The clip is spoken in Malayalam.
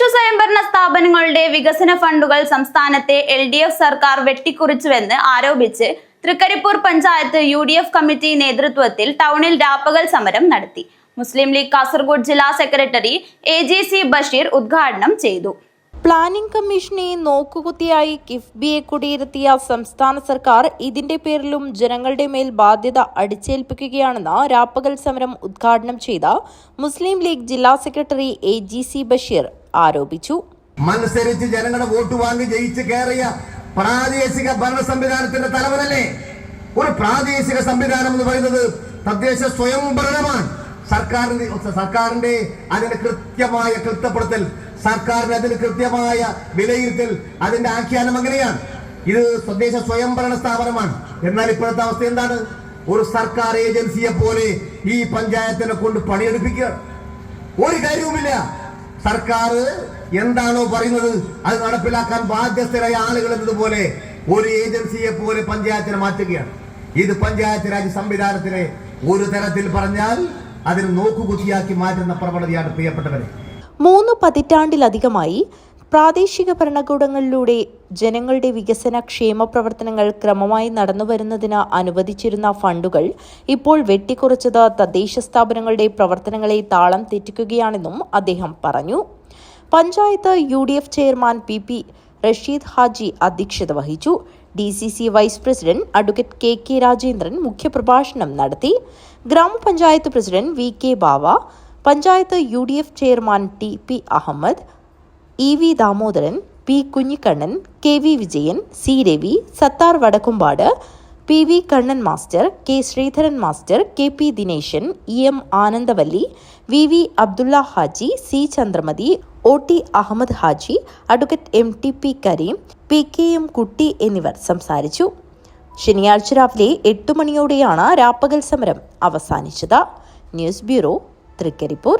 തദ്ദേശ സ്വയംഭരണ സ്ഥാപനങ്ങളുടെ വികസന ഫണ്ടുകൾ സംസ്ഥാനത്തെ എൽ ഡി എഫ് സർക്കാർ വെട്ടിക്കുറിച്ചുവെന്ന് ആരോപിച്ച് Trikaripur panchayat U D F committee നേതൃത്വത്തിൽ ടൗണിൽ രാപ്പകൽ സമരം നടത്തി. മുസ്ലിം ലീഗ് കാസർഗോഡ് ജില്ലാ secretary A G C Basheer ഉദ്ഘാടനം ചെയ്തു. പ്ലാനിംഗ് കമ്മീഷനെ നോക്കുകുത്തിയായി കിഫ്ബിയെ കുടിയിരുത്തിയ സംസ്ഥാന സർക്കാർ ഇതിന്റെ പേരിലും ജനങ്ങളുടെ മേൽ ബാധ്യത അടിച്ചേൽപ്പിക്കുകയാണെന്ന് രാപ്പകൽ സമരം ഉദ്ഘാടനം ചെയ്ത മുസ്ലിം ലീഗ് ജില്ലാ secretary A G C Basheer ആരോപിച്ചു. മത്സരിച്ച് ജനങ്ങളുടെ വോട്ട് വാങ്ങി ജയിച്ച് കയറിയ പ്രാദേശിക ഭരണ സംവിധാനത്തിന്റെ തലവനല്ലേ? ഒരു പ്രാദേശിക സംവിധാനം എന്ന് പറയുന്നത് തദ്ദേശ സ്വയംഭരണമാണ്. സർക്കാരിന്റെ സർക്കാരിന്റെ അതിന് കൃത്യമായ കൃത്യപ്പെടുത്തൽ സർക്കാരിന് അതിന് കൃത്യമായ വിലയിരുത്തൽ അതിന്റെ ആഖ്യാനം അങ്ങനെയാണ്. ഇത് തദ്ദേശ സ്വയംഭരണ സ്ഥാപനമാണ്. എന്നാൽ ഇപ്പോഴത്തെ അവസ്ഥ എന്താണ്? ഒരു സർക്കാർ ഏജൻസിയെ പോലെ ഈ പഞ്ചായത്തിനെ കൊണ്ട് പണിയെടുപ്പിക്കുക ഒരു കാര്യവുമില്ല. സർക്കാർ എന്താണോ പറയുന്നത് അത് നടപ്പിലാക്കാൻ ബാധ്യസ്ഥരായ ആളുകൾ എന്നതുപോലെ ഒരു ഏജൻസിയെ പോലെ പഞ്ചായത്തിനെ മാറ്റുകയാണ്. ഇത് പഞ്ചായത്ത് രാജ് സംവിധാനത്തിനെ ഒരു തരത്തിൽ പറഞ്ഞാൽ അതിന് നോക്കുകുത്തിയാക്കി മാറ്റുന്ന പ്രവണതയാണ് പ്രിയപ്പെട്ടവരെ. മൂന്ന് പതിറ്റാണ്ടിലധികമായി പ്രാദേശിക ഭരണകൂടങ്ങളിലൂടെ ജനങ്ങളുടെ വികസന ക്ഷേമ പ്രവർത്തനങ്ങൾ ക്രമമായി നടന്നുവരുന്നതിന് അനുവദിച്ചിരുന്ന ഫണ്ടുകൾ ഇപ്പോൾ വെട്ടിക്കുറച്ചത് തദ്ദേശ സ്ഥാപനങ്ങളുടെ പ്രവർത്തനങ്ങളെ താളം തെറ്റിക്കുകയാണെന്നും അദ്ദേഹം പറഞ്ഞു. Panchayat U D F chairman P P Rasheed Haji അധ്യക്ഷത വഹിച്ചു. D C C vice president advocate K K Rajendran മുഖ്യപ്രഭാഷണം നടത്തി. ഗ്രാമപഞ്ചായത്ത് president V K Bava panchayat U D F chairman T P Ahammed E V Damodaran P Kunhikannan K V Vijayan C Ravi Sathar Vadakkumpad P V Kannan master K Sreedharan master K P Dineshan E M Anandavalli V V Abdulla Haji C Chandramathi O T Ahammed Haji advocate M T P Kareem P K M Kutty എന്നിവർ സംസാരിച്ചു. ശനിയാഴ്ച രാവിലെ എട്ട് മണിയോടെയാണ് രാപ്പകൽ സമരം അവസാനിച്ചത്. News bureau Trikaripur.